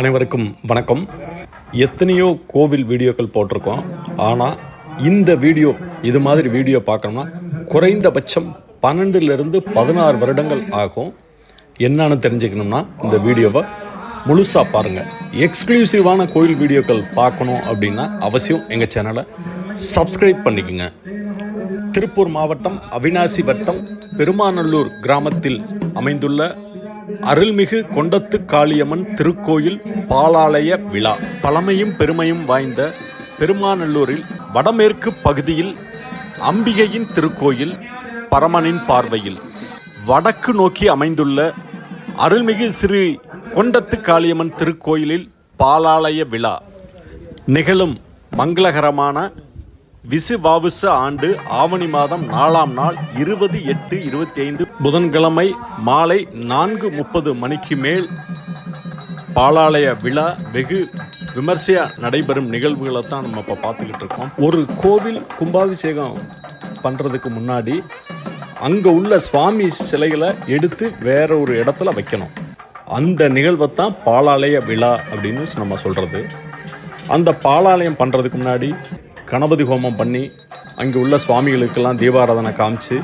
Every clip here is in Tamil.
அனைவருக்கும் வணக்கம். எத்தனையோ கோவில் வீடியோக்கள் போட்டிருக்கோம். ஆனால் இந்த வீடியோ இது மாதிரி வீடியோ பார்க்கணும்னா குறைந்தபட்சம் பன்னெண்டுலேருந்து பதினாறு வருடங்கள் ஆகும். என்னன்னு தெரிஞ்சுக்கணும்னா இந்த வீடியோவை முழுசாக பாருங்கள் எக்ஸ்க்ளூசிவான கோயில் வீடியோக்கள் பார்க்கணும் அப்படின்னா அவசியம் எங்கள் சேனலை சப்ஸ்கிரைப் பண்ணிக்கோங்க. திருப்பூர் மாவட்டம் அவினாசி வட்டம் பெருமாநல்லூர் கிராமத்தில் அமைந்துள்ள அருள்மிகு கொண்டத்து காளியம்மன் திருக்கோயில் பாலாலய விழா. பழமையும் பெருமையும் வாய்ந்த பெருமாநல்லூரில் வடமேற்கு பகுதியில் அம்பிகையின் திருக்கோயில் பரமனின் பார்வையில். வடக்கு நோக்கி அமைந்துள்ள அருள்மிகு ஸ்ரீ கொண்டத்து காளியம்மன் திருக்கோயிலில் பாலாலய விழா நிகழும் மங்களகரமான விசுவாவுச ஆண்டு ஆவணி மாதம் நாலாம் நாள் இருபது எட்டு இருபத்தி ஐந்து புதன்கிழமை மாலை நான்கு முப்பது மணிக்கு மேல் பாலாலய விழா வெகு விமர்சையா நடைபெறும் நிகழ்வுகளை தான் நம்ம இப்போ பார்த்துக்கிட்டு இருக்கோம். ஒரு கோவில் கும்பாபிஷேகம் பண்ணுறதுக்கு முன்னாடி அங்கே உள்ள சுவாமி சிலைகளை எடுத்து வேற ஒரு இடத்துல வைக்கணும். அந்த நிகழ்வை தான் பாலாலய விழா அப்படின்னு நம்ம சொல்கிறது அந்த பாலாலயம் பண்ணுறதுக்கு முன்னாடி கணபதி ஹோமம் பண்ணி அங்கே உள்ள சுவாமிகளுக்கெல்லாம் தீபாராதனை காமிச்சு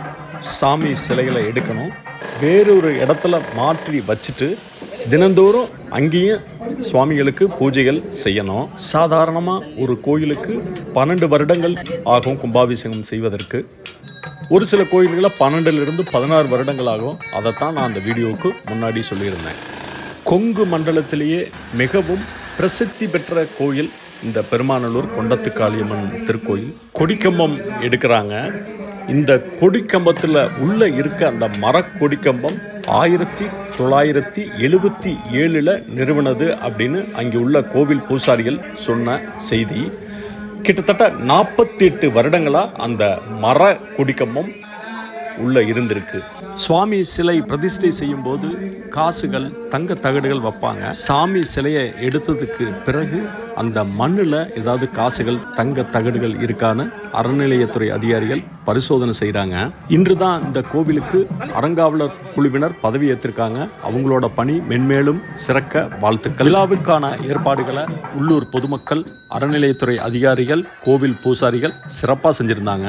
சாமி சிலைகளை எடுக்கணும். வேறொரு இடத்துல மாற்றி வச்சுட்டு தினந்தோறும் அங்கேயும் சுவாமிகளுக்கு பூஜைகள் செய்யணும். சாதாரணமாக ஒரு கோயிலுக்கு பன்னெண்டு வருடங்கள் ஆகும் கும்பாபிஷேகம் செய்வதற்கு. ஒரு சில கோயில்களில் பன்னெண்டுலேருந்து பதினாறு வருடங்கள் ஆகும். அதைத்தான் நான் அந்த வீடியோவுக்கு முன்னாடி சொல்லியிருந்தேன். கொங்கு மண்டலத்திலேயே மிகவும் பிரசித்தி பெற்ற கோயில் இந்த பெருமானலூர் கொண்டத்து காளியம்மன் திருக்கோயில் கொடிக்கம்பம் எடுக்கிறாங்க. இந்த கொடிக்கம்பத்தில் உள்ள இருக்க அந்த மர கொடிக்கம்பம் ஆயிரத்தி தொள்ளாயிரத்தி எழுபத்தி ஏழில் நிறுவனது அப்படின்னு அங்கே உள்ள கோவில் பூசாரிகள் சொன்ன செய்தி. கிட்டத்தட்ட நாற்பத்தி எட்டு வருடங்களாக அந்த மர கொடிக்கம்பம் உள்ளே இருந்திருக்கு. சுவாமி சிலை பிரதிஷ்டை செய்யும் போது காசுகள் தங்க தகடுகள் வைப்பாங்க. சாமி சிலையை எடுத்ததுக்கு பிறகு அந்த மண்ணில் ஏதாவது காசுகள் தங்க தகடுகள் இருக்கான்னு அறநிலையத்துறை அதிகாரிகள் பரிசோதனை செய்கிறாங்க இன்று தான் இந்த கோவிலுக்கு அறங்காவலர் குழுவினர் பதவி ஏற்றிருக்காங்க. அவங்களோட பணி மென்மேலும் சிறக்க வாழ்த்துக்கள். விழாவுக்கான ஏற்பாடுகளை உள்ளூர் பொதுமக்கள் அறநிலையத்துறை அதிகாரிகள் கோவில் பூசாரிகள் சிறப்பாக செஞ்சுருந்தாங்க.